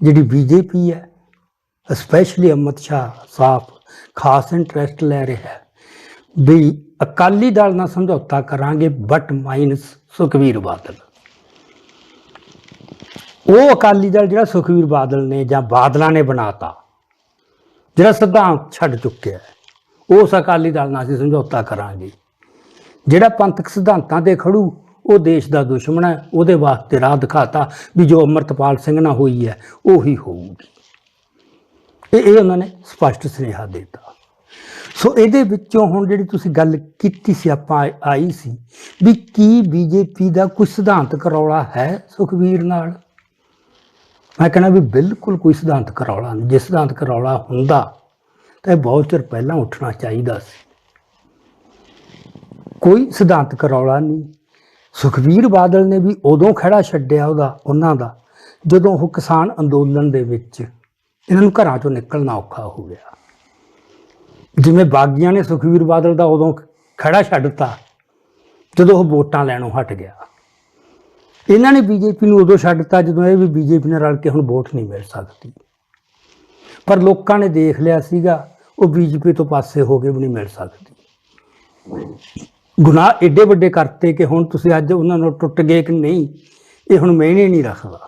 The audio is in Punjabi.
ਜਿਹੜੀ ਬੀਜੇਪੀ ਹੈ ਸਪੈਸ਼ਲੀ ਅਮਿਤ ਸ਼ਾਹ ਸਾਫ਼ ਖਾਸ ਇੰਟਰਸਟ ਲੈ ਰਿਹਾ ਹੈ। ਵੀ ਅਕਾਲੀ ਦਲ ਨਾਲ ਸਮਝੌਤਾ ਕਰਾਂਗੇ ਬਟ ਮਾਈਨਸ ਸੁਖਵੀਰ ਬਾਦਲ। ਉਹ ਅਕਾਲੀ ਦਲ ਜਿਹੜਾ ਸੁਖਵੀਰ ਬਾਦਲ ਨੇ ਜਾਂ ਬਾਦਲਾਂ ਨੇ ਬਣਾਤਾ, ਜਿਹੜਾ ਸਿਧਾਂਤ ਛੱਡ ਚੁੱਕਿਆ ਉਸ ਅਕਾਲੀ ਦਲ ਨਾਲ ਅਸੀਂ ਸਮਝੌਤਾ ਕਰਾਂਗੇ। ਜਿਹੜਾ ਪੰਥਕ ਸਿਧਾਂਤਾਂ ਤੇ ਖੜੂ ਉਹ ਦੇਸ਼ ਦਾ ਦੁਸ਼ਮਣ ਹੈ, ਉਹਦੇ ਵਾਸਤੇ ਰਾਹ ਦਿਖਾਤਾ ਵੀ ਜੋ ਅਮਰਤਪਾਲ ਸਿੰਘ ਨਾਲ ਹੋਈ ਹੈ, ਉਹੀ ਹੋਊਗੀ। ਇਹ ਇਹ ਉਹਨਾਂ ਨੇ ਸਪਸ਼ਟ ਸੁਨੇਹਾ ਦਿੱਤਾ। ਸੋ ਇਹਦੇ ਵਿੱਚੋਂ ਹੁਣ ਜਿਹੜੀ ਤੁਸੀਂ ਗੱਲ ਕੀਤੀ ਸੀ, ਆਪਾਂ ਆਈ- ਸੀ ਵੀ ਕੀ ਬੀਜੇਪੀ ਦਾ ਕੋਈ ਸਿਧਾਂਤਕ ਰੌਲਾ ਹੈ ਸੁਖਵੀਰ ਨਾਲ? ਮੈਂ ਕਹਿੰਦਾ ਵੀ ਬਿਲਕੁਲ ਕੋਈ ਸਿਧਾਂਤਕ ਰੌਲਾ ਨਹੀਂ। ਜੇ ਸਿਧਾਂਤਕ ਰੌਲਾ ਹੁੰਦਾ, ਤਾਂ ਇਹ ਬਹੁਤ ਚਿਰ ਪਹਿਲਾਂ ਉੱਠਣਾ ਚਾਹੀਦਾ ਸੀ। ਕੋਈ ਸਿਧਾਂਤਕ ਰੌਲਾ ਨਹੀਂ। ਸੁਖਵੀਰ ਬਾਦਲ ਨੇ ਵੀ ਉਦੋਂ ਖੜਾ ਛੱਡਿਆ ਉਹਦਾ, ਉਹਨਾਂ ਦਾ, ਜਦੋਂ ਉਹ ਕਿਸਾਨ ਅੰਦੋਲਨ ਦੇ ਵਿੱਚ ਇਹਨਾਂ ਨੂੰ ਘਰਾਂ ਚੋਂ ਨਿਕਲਣਾ ਔਖਾ ਹੋ ਗਿਆ। ਜਿਵੇਂ ਬਾਗੀਆਂ ਨੇ ਸੁਖਵੀਰ ਬਾਦਲ ਦਾ ਉਦੋਂ ਖੜਾ ਛੱਡਤਾ, ਜਦੋਂ ਉਹ ਵੋਟਾਂ ਲੈਣੋਂ ਹਟ ਗਿਆ। ਇਹਨਾਂ ਨੇ ਬੀਜੇਪੀ ਨੂੰ ਉਦੋਂ ਛੱਡਤਾ ਜਦੋਂ ਇਹ ਵੀ ਬੀਜੇਪੀ ਨਾਲ ਰਲ ਕੇ ਹੁਣ ਵੋਟ ਨਹੀਂ ਮਿਲ ਸਕਦੀ। ਪਰ ਲੋਕਾਂ ਨੇ ਦੇਖ ਲਿਆ ਸੀਗਾ, ਉਹ ਬੀਜੇਪੀ ਤੋਂ ਪਾਸੇ ਹੋ ਕੇ ਵੀ ਨਹੀਂ ਮਿਲ ਸਕਦੀ। ਗੁਨਾਹ ਏਡੇ ਵੱਡੇ ਕਰਤੇ ਕਿ ਹੁਣ ਤੁਸੀਂ ਅੱਜ ਉਹਨਾਂ ਨੂੰ ਟੁੱਟ ਗਏ ਕਿ ਨਹੀਂ, ਇਹ ਹੁਣ ਮੈਨੇ ਨਹੀਂ ਰੱਖਦਾ।